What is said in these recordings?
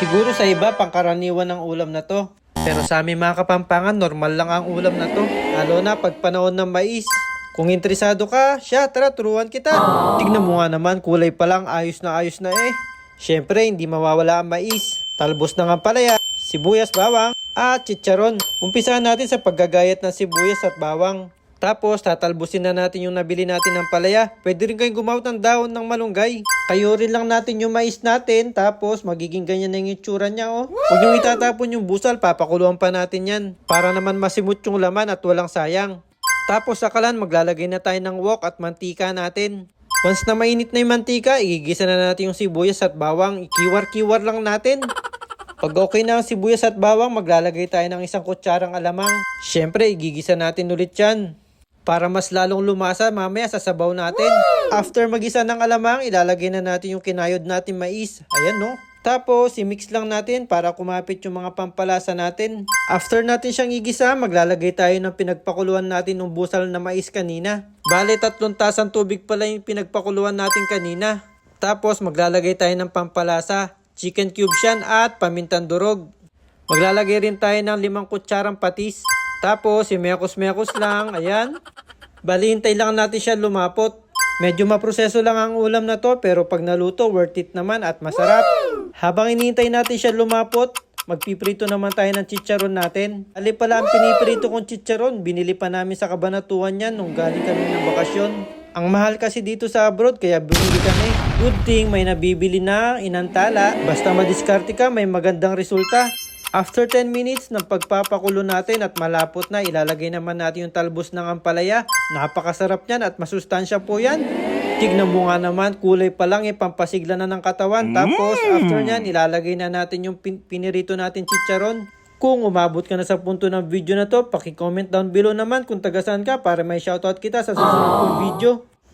Siguro sa iba, pangkaraniwan ng ulam na to. Pero sa amin mga kapampangan, normal lang ang ulam na to. Lalo na pag panahon ng mais. Kung interesado ka, siya, tara, turuan kita. Tignan mo nga naman, kulay pa lang, ayos na ayos na eh. Siyempre, hindi mawawala ang mais. Talbos ng ampalaya, sibuyas, bawang, at chicharon. Umpisahan natin sa paggagayat ng sibuyas at bawang. Tapos, tatalbusin na natin yung nabili natin ng palaya. Pwede rin kayong gumawat ng dahon ng malunggay. Kayo rin lang natin yung mais natin. Tapos, magiging ganyan na yung itsura niya, oh. Huwag yung itatapon yung busal, papakuluan pa natin yan. Para naman masimot yung laman at walang sayang. Tapos, sa kalan, maglalagay na tayo ng wok at mantika natin. Once na mainit na yung mantika, igigisa na natin yung sibuyas at bawang. Ikiwar-kiwar lang natin. Pag okay na ang sibuyas at bawang, maglalagay tayo ng isang kutsarang alamang. Siyempre, igigisa natin ulit yan. Para mas lalong lumasa, mamaya sasabaw natin. After magisa ng alamang, ilalagay na natin yung kinayod natin mais. Ayan no. Tapos, i-mix lang natin para kumapit yung mga pampalasa natin. After natin siyang igisa, maglalagay tayo ng pinagpakuluan natin ng busal na mais kanina. Bale, tatlong tasang tubig pala yung pinagpakuluan natin kanina. Tapos, maglalagay tayo ng pampalasa. Chicken cubes yan at pamintang durog. Maglalagay rin tayo ng limang kutsarang patis. Tapos, imekos-mekos lang. Ayan. Bali, hintay lang natin siya lumapot. Medyo maproseso lang ang ulam na to, pero pag naluto, worth it naman at masarap. Habang inihintay natin siya lumapot, magpiprito naman tayo ng chicharon natin. Ali pala ang piniprito kong chicharon, binili pa namin sa kabanatuan yan nung galing kami ng bakasyon. Ang mahal kasi dito sa abroad, kaya bumili kami. Good thing may nabibili na inantala. Basta madiskarte ka, may magandang resulta. After 10 minutes ng pagpapakulo natin at malapot na, ilalagay naman natin yung talbos ng ampalaya. Napakasarap niyan at masustansya po yan. Tignan mo nga naman, kulay pa lang eh, pampasigla na ng katawan. Tapos after nyan, ilalagay na natin yung pin- pinirito natin chicharon. Kung umabot ka na sa punto ng video na to, paki-comment down below naman kung taga saan ka para may shoutout kita sa susunod kong video.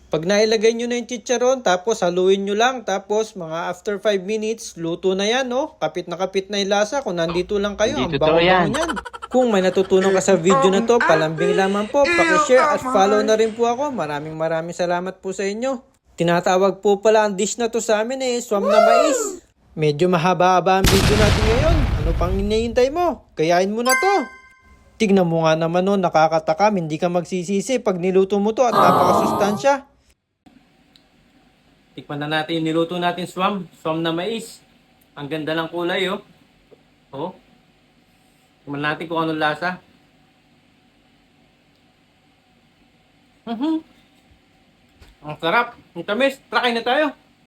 Pag nailagay nyo na yung chicharon, tapos haluin nyo lang, tapos mga after 5 minutes, luto na yan, no? Kapit na kapit na yung lasa kung nandito lang kayo. Hindi ang bango-bango yan. niyan. Kung may natutunan ka sa video na to, palambing lamang po, pakishare at follow na rin po ako. Maraming maraming salamat po sa inyo. Tinatawag po pala ang dish na to sa amin eh, swam na mais. Medyo mahaba-haba ang video natin ngayon. Ano pang hinihintay mo? Kayain mo na to. Tignan mo nga naman no, nakakatakam, hindi ka magsisisi pag niluto mo to at napakasustansya. Tikman na natin yung niluto natin swam, swam na mais. Ang ganda ng kulay oh. Oh. Tingnan natin kung anong lasa. Mhm. Ang sarap. Ang tamis. Try na tayo.